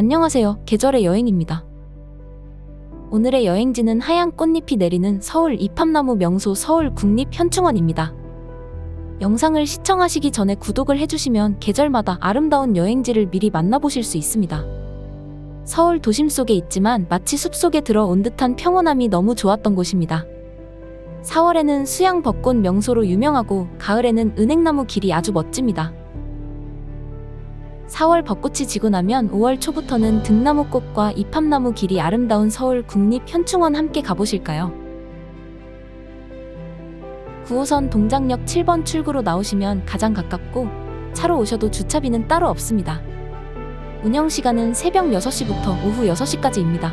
안녕하세요. 계절의 여행입니다. 오늘의 여행지는 하얀 꽃잎이 내리는 서울 이팝나무 명소 서울 국립현충원입니다. 영상을 시청하시기 전에 구독을 해주시면 계절마다 아름다운 여행지를 미리 만나보실 수 있습니다. 서울 도심 속에 있지만 마치 숲속에 들어온 듯한 평온함이 너무 좋았던 곳입니다. 4월에는 수양 벚꽃 명소로 유명하고 가을에는 은행나무 길이 아주 멋집니다. 4월 벚꽃이 지고 나면 5월 초부터는 등나무꽃과 이팝나무 길이 아름다운 서울 국립현충원 함께 가보실까요? 9호선 동작역 7번 출구로 나오시면 가장 가깝고 차로 오셔도 주차비는 따로 없습니다. 운영 시간은 새벽 6시부터 오후 6시까지입니다.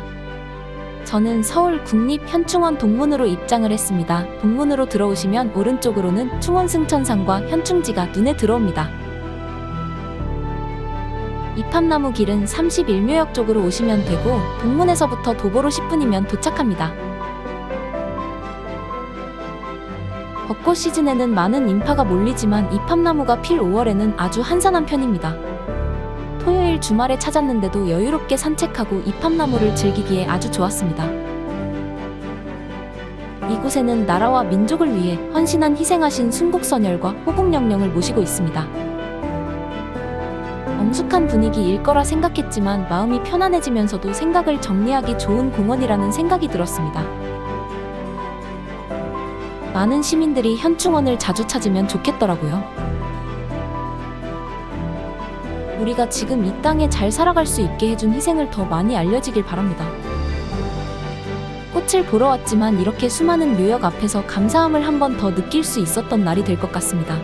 저는 서울 국립현충원 동문으로 입장을 했습니다. 동문으로 들어오시면 오른쪽으로는 충원 승천상과 현충지가 눈에 들어옵니다. 이팝나무 길은 31묘역 쪽으로 오시면 되고 동문에서부터 도보로 10분이면 도착합니다. 벚꽃 시즌에는 많은 인파가 몰리지만 이팝나무가 필 5월에는 아주 한산한 편입니다. 토요일 주말에 찾았는데도 여유롭게 산책하고 이팝나무를 즐기기에 아주 좋았습니다. 이곳에는 나라와 민족을 위해 헌신한 희생하신 순국선열과 호국영령을 모시고 있습니다. 엄숙한 분위기일 거라 생각했지만 마음이 편안해지면서도 생각을 정리하기 좋은 공원이라는 생각이 들었습니다. 많은 시민들이 현충원을 자주 찾으면 좋겠더라고요. 우리가 지금 이 땅에 잘 살아갈 수 있게 해준 희생을 더 많이 알려지길 바랍니다. 꽃을 보러 왔지만 이렇게 수많은 묘역 앞에서 감사함을 한 번 더 느낄 수 있었던 날이 될 것 같습니다.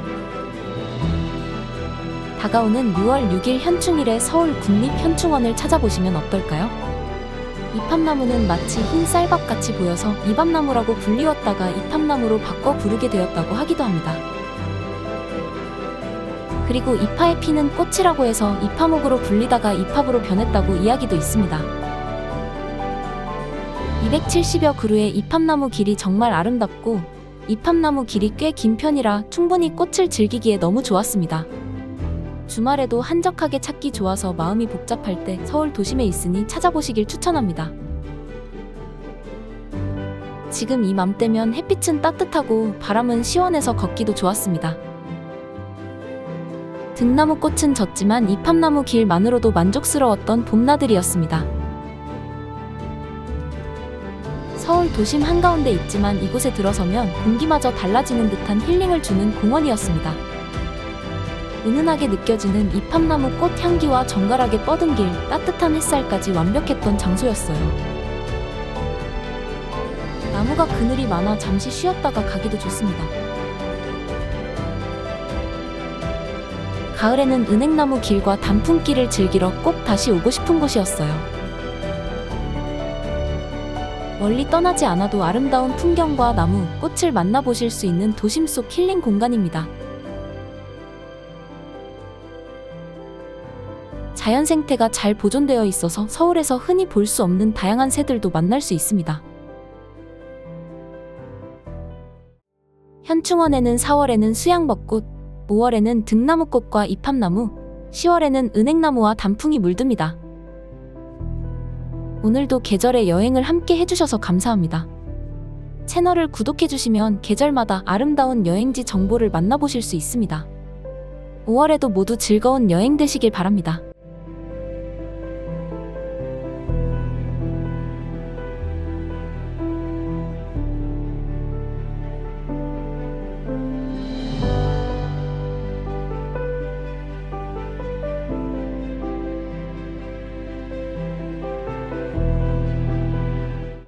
다가오는 6월 6일 현충일에 서울 국립현충원을 찾아보시면 어떨까요? 이팝나무는 마치 흰 쌀밥 같이 보여서 이밥나무라고 불리웠다가 이팝나무로 바꿔 부르게 되었다고 하기도 합니다. 그리고 이파에 피는 꽃이라고 해서 이파목으로 불리다가 이팝으로 변했다고 이야기도 있습니다. 270여 그루의 이팝나무 길이 정말 아름답고 이팝나무 길이 꽤 긴 편이라 충분히 꽃을 즐기기에 너무 좋았습니다. 주말에도 한적하게 찾기 좋아서 마음이 복잡할 때 서울 도심에 있으니 찾아보시길 추천합니다. 지금 이맘때면 햇빛은 따뜻하고 바람은 시원해서 걷기도 좋았습니다. 등나무 꽃은 졌지만 이팝나무 길만으로도 만족스러웠던 봄나들이었습니다. 서울 도심 한가운데 있지만 이곳에 들어서면 공기마저 달라지는 듯한 힐링을 주는 공원이었습니다. 은은하게 느껴지는 이팝나무 꽃 향기와 정갈하게 뻗은 길, 따뜻한 햇살까지 완벽했던 장소였어요. 나무가 그늘이 많아 잠시 쉬었다가 가기도 좋습니다. 가을에는 은행나무 길과 단풍길을 즐기러 꼭 다시 오고 싶은 곳이었어요. 멀리 떠나지 않아도 아름다운 풍경과 나무, 꽃을 만나보실 수 있는 도심 속 힐링 공간입니다. 자연 생태가 잘 보존되어 있어서 서울에서 흔히 볼 수 없는 다양한 새들도 만날 수 있습니다. 현충원에는 4월에는 수양벚꽃, 5월에는 등나무꽃과 이팝나무, 10월에는 은행나무와 단풍이 물듭니다. 오늘도 계절의 여행을 함께 해주셔서 감사합니다. 채널을 구독해주시면 계절마다 아름다운 여행지 정보를 만나보실 수 있습니다. 5월에도 모두 즐거운 여행 되시길 바랍니다.